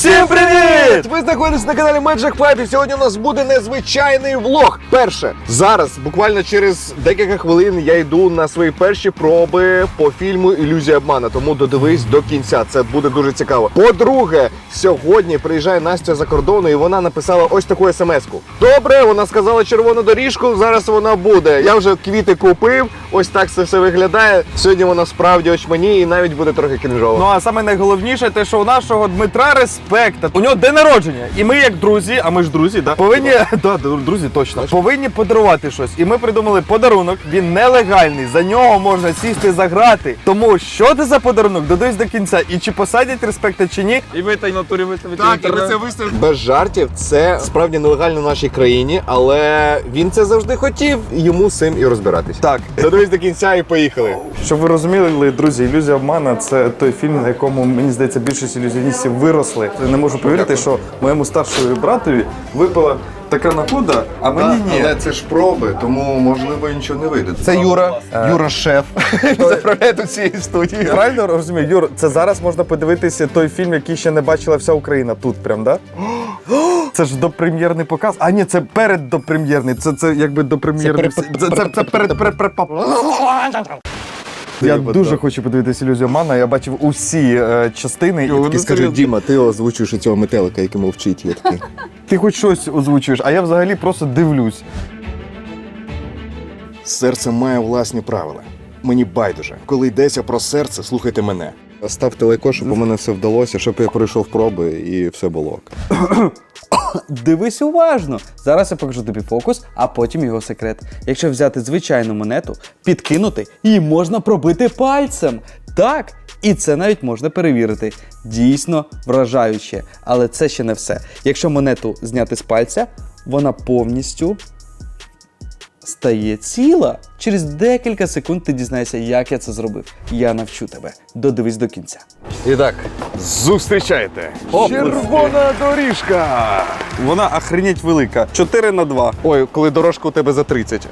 Всім привіт! Ви знаходитесь на каналі Magic Five і сьогодні у нас буде незвичайний влог. Перше, зараз, буквально через декілька хвилин, я йду на свої перші проби по фільму Ілюзія обмана. Тому додивись до кінця. Це буде дуже цікаво. По-друге, сьогодні приїжджає Настя за кордону, і вона написала ось таку смс-ку. Добре, вона сказала червону доріжку. Зараз вона буде. Я вже квіти купив. Ось так це все виглядає. Сьогодні вона справді очманіє і навіть буде трохи кінжово. Ну а саме найголовніше, те, що у нашого Дмитра респекта. У нього день народження. І ми, як друзі, а ми ж друзі, да? повинні да, друзі, точно повинні подарувати щось. І ми придумали подарунок. Він нелегальний. За нього можна сісти за грати. Тому що це за подарунок? Додивись до кінця. І чи посадять респекта, чи ні? І ви та й натурі виставите Так, і ви це виставите. Без жартів, це справді нелегально в нашій країні, але він це завжди хотів, йому з цим і розбиратись. Так. Додивись до кінця і поїхали. Щоб ви розуміли, друзі, ілюзія обмана це той фільм, на якому мені здається більшість ілюзіоністів виросли. Не можу повірити, що моєму старшому братові випала така нагода, а мені ні. Але це ж проби, тому можливо нічого не вийде. Це Юра, Юра шеф. Він заправляє до цієї студії. Правильно розумію, Юр, це зараз можна подивитися той фільм, який ще не бачила вся Україна тут, прям, да? Це ж допрем'єрний показ. А ні, це перед допрем'єрний. Це, це якби допрем'єрний. Це, це, це, це перед перед перед Я дуже хочу подивитися ілюзію Мана. Я бачив усі е, частини. І І скажи, Діма, ти озвучуєш цього метелика, який мовчить. Я такий. ти хоч щось озвучуєш, а я взагалі просто дивлюсь. Серце має власні правила. Мені байдуже. Коли йдеться про серце, слухайте мене. Ставте лайко, щоб у мене все вдалося, щоб я пройшов проби і все було. Дивись уважно. Зараз я покажу тобі фокус, а потім його секрет. Якщо взяти звичайну монету, підкинути, її можна пробити пальцем. Так, і це навіть можна перевірити. Дійсно вражаюче. Але це ще не все. Якщо монету зняти з пальця, вона повністю стає ціла. Через декілька секунд ти дізнаєшся, як я це зробив. Я навчу тебе. Додивись до кінця. І так, зустрічайте! Червона доріжка! Вона охренеть велика. 4 на 2. Ой, коли дорожка у тебе за 30.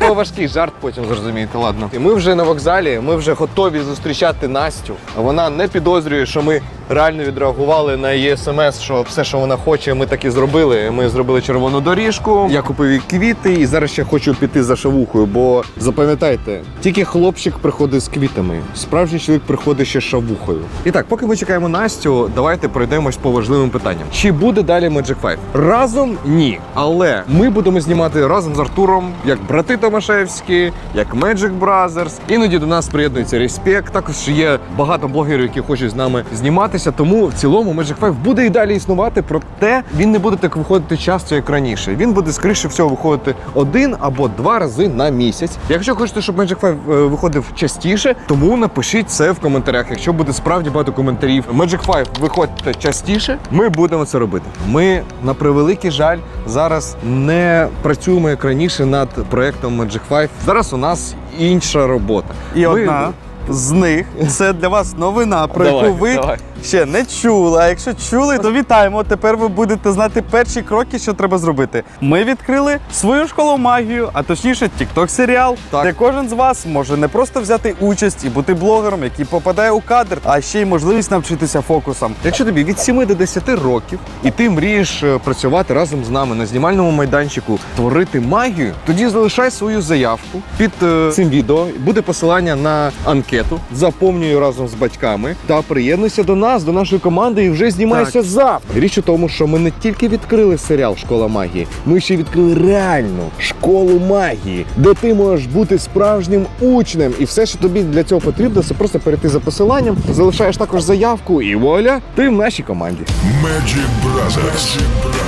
То важкий жарт потім зрозумієте, ладно. І ми вже на вокзалі, ми вже готові зустрічати Настю. Вона не підозрює, що ми реально відреагували на її смс, що все, що вона хоче, ми так і зробили. Ми зробили червону доріжку. Я купив їй квіти і зараз ще хочу піти за шавухою, бо запам'ятайте, тільки хлопчик приходить з квітами, справжній чоловік приходить ще шавухою. І так, поки ми чекаємо Настю, давайте пройдемось по важливим питанням. Чи буде далі Magic 5? Разом ні. Але ми будемо знімати разом з Артуром, як брати Томашевські, як Magic Brothers. Іноді до нас приєднується Респект. Також є багато блогерів, які хочуть з нами зніматися. Тому в цілому Magic 5 буде і далі існувати. Проте він не буде так виходити часто, як раніше. Він буде скоріше всього виходити один або два рази на місяць. Якщо хочете, щоб Magic 5 е, виходив частіше, тому напишіть це в коментарях. Якщо буде справді багато коментарів, Magic 5 виходьте частіше. Ми будемо це робити. Ми на превеликий жаль зараз не працюємо як раніше над проектом Magic 5. Зараз у нас інша робота. І Ми- одна з них це для вас новина, про Давай, яку ви давай. Ще не чули. А якщо чули, то вітаємо. Тепер ви будете знати перші кроки, що треба зробити. Ми відкрили свою школу магію, а точніше, TikTok серіал, Так. де кожен з вас може не просто взяти участь і бути блогером, який попадає у кадр, а ще й можливість навчитися фокусам. Якщо тобі від 7 до 10 років, і ти мрієш е, працювати разом з нами на знімальному майданчику, творити магію, тоді залишай свою заявку під е, цим відео. Буде посилання на анкету. Заповнюй разом з батьками та приєднуйся до нас, до нашої команди, і вже знімайся завтра. Річ у тому, що ми не тільки відкрили серіал Школа магії, ми ще відкрили реальну школу магії, де ти можеш бути справжнім учнем. І все, що тобі для цього потрібно, це просто перейти за посиланням, залишаєш також заявку, і вуаля, ти в нашій команді. Magic Brothers. Magic Brothers.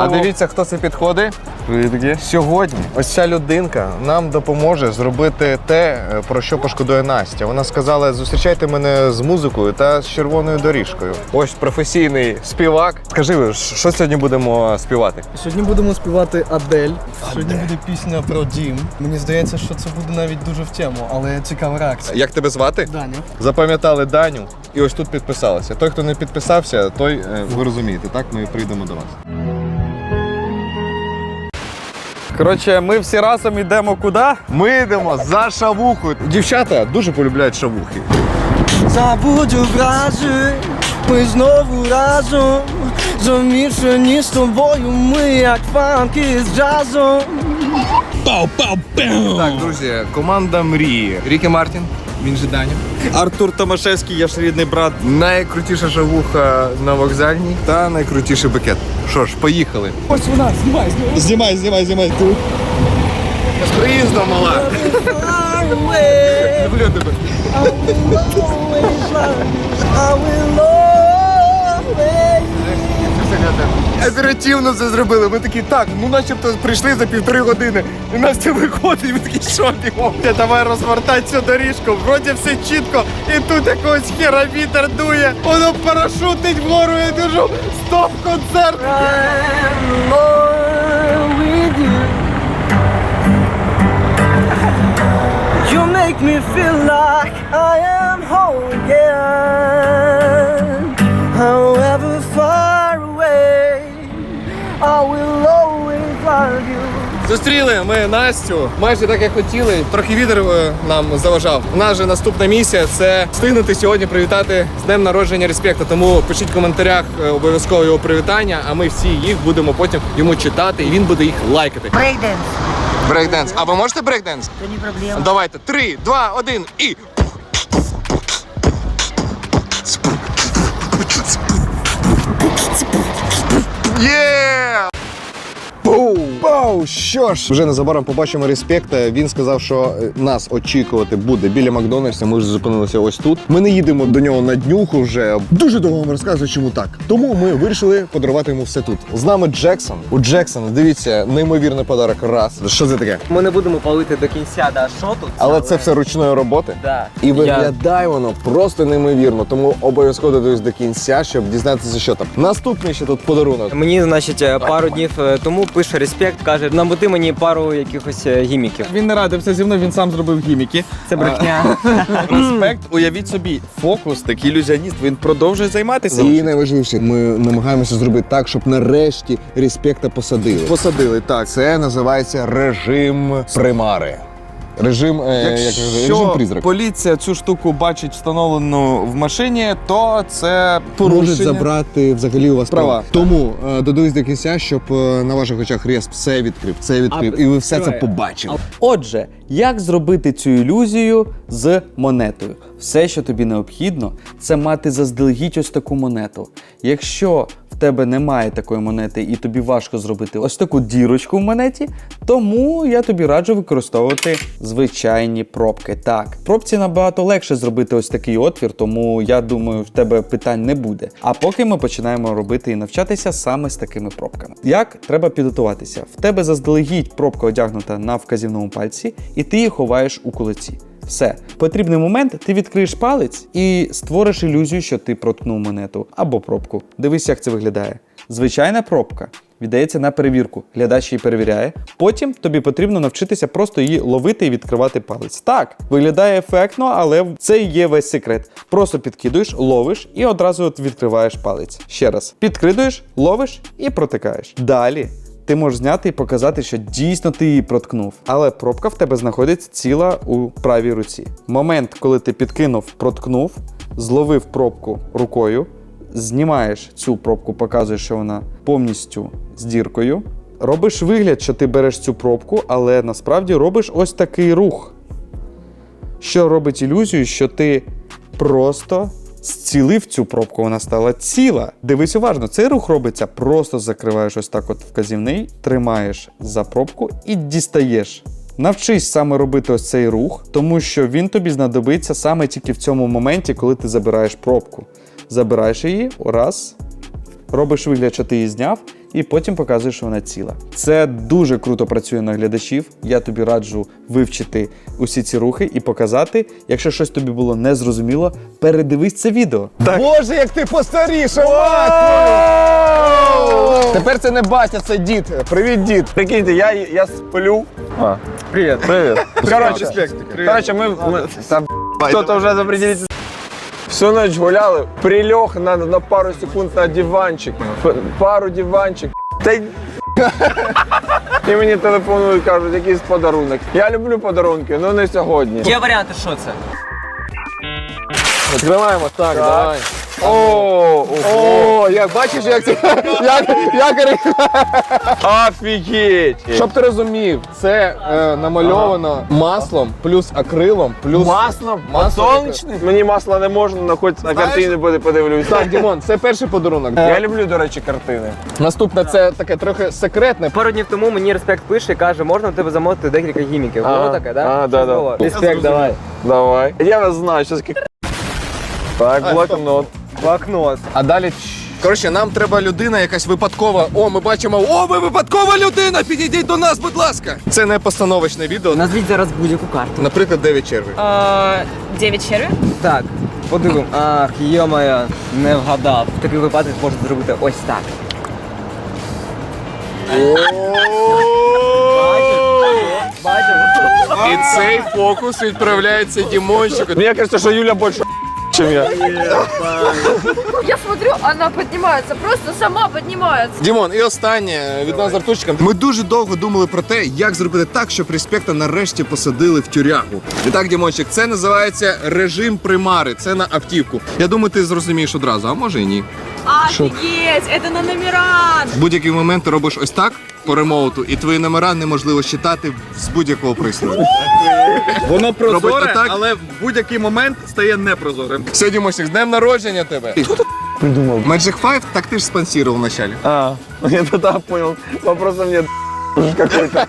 А дивіться, хто це підходить. Привіт, Сьогодні ось ця людинка нам допоможе зробити те, е, про що пошкодує Настя. Вона сказала: зустрічайте мене з музикою та з червоною доріжкою. Ось професійний співак. Скажи, що сьогодні будемо співати? Сьогодні будемо співати Адель. Сьогодні буде пісня про дім. Мені здається, що це буде навіть дуже в тему, але цікава реакція. Як тебе звати? Даня. Запам'ятали Даню і ось тут підписалися. Той, хто не підписався, той е, ви розумієте, так? Ми прийдемо до вас. Коротше, ми всі разом йдемо куди? Ми йдемо за шавуху. Дівчата дуже полюбляють шавухи. Забудь образи, ми знову разом. Замішані з тобою, ми як фанки з джазом. Так, друзі, команда мрії. Рікі Мартін, він же Даня. Артур Томашевський, я ж рідний брат. Найкрутіша шавуха на вокзальній та найкрутіший букет. Що ж, поїхали. Ось вона, знімай, знімай. Знімай, знімай, знімай. Тут. З приїздом, мала. Люблю тебе. I will always love you. I will always Оперативно все зробили. Ми такі, так, ну начебто прийшли за півтори години. І нас це виходить, ми такі, що бігом? Давай розвертати цю доріжку. Вроді все чітко, і тут якогось хера вітер дує. Воно парашутить вгору, я кажу, стоп концерт. You. Make me feel like I am whole again. I will always love you. Зустріли ми Настю, майже так як хотіли. Трохи вітер е, нам заважав. У нас же наступна місія це встигнути сьогодні привітати з днем народження респекта. Тому пишіть в коментарях е, обов'язково його привітання, а ми всі їх будемо потім йому читати, і він буде їх лайкати. Брейденс. Брейкденс. А ви можете брейкденс? Це не проблема. Давайте. Три, два, один і. Є! Boom! Боу! Що ж, вже незабаром побачимо респекта. Він сказав, що е, нас очікувати буде біля Макдональдса. Ми вже зупинилися ось тут. Ми не їдемо до нього на днюху вже. Дуже довго вам розказую, чому так. Тому ми вирішили подарувати йому все тут. З нами Джексон. У Джексона, дивіться, неймовірний подарок. Раз. Що це таке? Ми не будемо палити до кінця, да, що тут? Але це все ручної роботи. Да. І виглядає воно просто неймовірно, тому обов'язково додивись до кінця, щоб дізнатися, що там. Наступний ще тут подарунок. Мені, значить, е, пару днів е, тому пише респект, каже, набути мені пару якихось е, гіміків. Він не радився зі мною, він сам зробив гіміки. Це брехня. Респект, уявіть собі, фокусник, ілюзіоніст, він продовжує займатися. І найважливіше, ми намагаємося зробити так, щоб нарешті респекта посадили. Посадили так. Це називається режим примари. Режим, е, як, режим Якщо призрак. поліція цю штуку бачить встановлену в машині, то це порушення. Можуть забрати взагалі у вас Права. права. Тому е, додивись до кінця, щоб е, на ваших очах респ все відкрив, це відкрив, і ви все це побачили. Отже, як зробити цю ілюзію з монетою? Все, що тобі необхідно, це мати заздалегідь ось таку монету. Якщо в тебе немає такої монети і тобі важко зробити ось таку дірочку в монеті, тому я тобі раджу використовувати звичайні пробки. Так, пробці набагато легше зробити ось такий отвір, тому я думаю, в тебе питань не буде. А поки ми починаємо робити і навчатися саме з такими пробками. Як треба підготуватися? В тебе заздалегідь пробка одягнута на вказівному пальці, і ти її ховаєш у кулаці. Все, потрібний момент ти відкриєш палець і створиш ілюзію, що ти проткнув монету або пробку. Дивись, як це виглядає. Звичайна пробка віддається на перевірку. Глядач її перевіряє. Потім тобі потрібно навчитися просто її ловити і відкривати палець. Так, виглядає ефектно, але це є весь секрет. Просто підкидуєш, ловиш і одразу відкриваєш палець. Ще раз. Підкидуєш, ловиш і протикаєш. Далі. Ти можеш зняти і показати, що дійсно ти її проткнув, але пробка в тебе знаходиться ціла у правій руці. Момент, коли ти підкинув, проткнув, зловив пробку рукою, знімаєш цю пробку, показуєш, що вона повністю з діркою. Робиш вигляд, що ти береш цю пробку, але насправді робиш ось такий рух, що робить ілюзію, що ти просто зцілив цю пробку, вона стала ціла. Дивись уважно, цей рух робиться, просто закриваєш ось так от вказівний, тримаєш за пробку і дістаєш. Навчись саме робити ось цей рух, тому що він тобі знадобиться саме тільки в цьому моменті, коли ти забираєш пробку. Забираєш її, раз, робиш вигляд, що ти її зняв, і потім показуєш, що вона ціла. Це дуже круто працює на глядачів. Я тобі раджу вивчити усі ці рухи і показати. Якщо щось тобі було незрозуміло, передивись це відео. Боже, як ти постарішав! Тепер це не батя, це дід. Привіт, дід. Прикиньте, я, я сплю. Привіт. Привіт. Короче, короче, ми, ми кто-то вже запределиться. Всю ночь гуляли, прилег на, на пару секунд на диванчик, П- пару диванчик. Та й... І мені телефонують, кажуть, якийсь подарунок. Я люблю подарунки, але не сьогодні. Є варіанти, що це? Відкриваємо, так, давай. О, О, як бачиш, як це як, як офігеть! Щоб ти розумів, це е, намальовано маслом, плюс акрилом, плюс Маслом? Масло Сонячне? Мені масла не можна, але хоч на картини буде подивлюсь. Так, Дімон, це перший подарунок. Я люблю, до речі, картини. Наступне це таке трохи секретне. Пару днів тому мені респект пише і каже, можна в тебе замовити декілька гіміків. Ага. Було таке, да? А, Що да, да. було? Я Респект, давай. Давай. Я вас знаю, що таке. Так, блокнот. Блокнот. А далі. Коротше, нам треба людина якась випадкова. О, ми бачимо. О, ви випадкова людина! Підійдіть до нас, будь ласка. Це не постановочне відео. Назвіть зараз будь-яку карту. Наприклад, 9 червень. А, 9 червів. Так, подивимо. Ах, йо-моє, не вгадав. В таких випадках можна зробити ось так. І цей фокус відправляється Дімончику. Мені кажется, що Юля більше чем я. Я смотрю, она поднимается, просто сама поднимается. Дімон, і останнє від нас з Артурчиком. Ми дуже довго думали про те, як зробити так, щоб респекта нарешті посадили в тюрягу. І так, Дімончик, це називається режим примари. Це на автівку. Я думаю, ти зрозумієш одразу, а може і ні. Офигеть, это на номера. В будь-який момент ти робиш ось так по ремоуту, і твої номера неможливо читати з будь-якого пристрою. Воно прозоре, так отак. але в будь-який момент стає непрозорим. Все, Дімончик, з днем народження тебе. Хто придумав? Magic 5, так ти ж спонсорував вначалі. А, я тогда понял. Вопрос мне какой-то.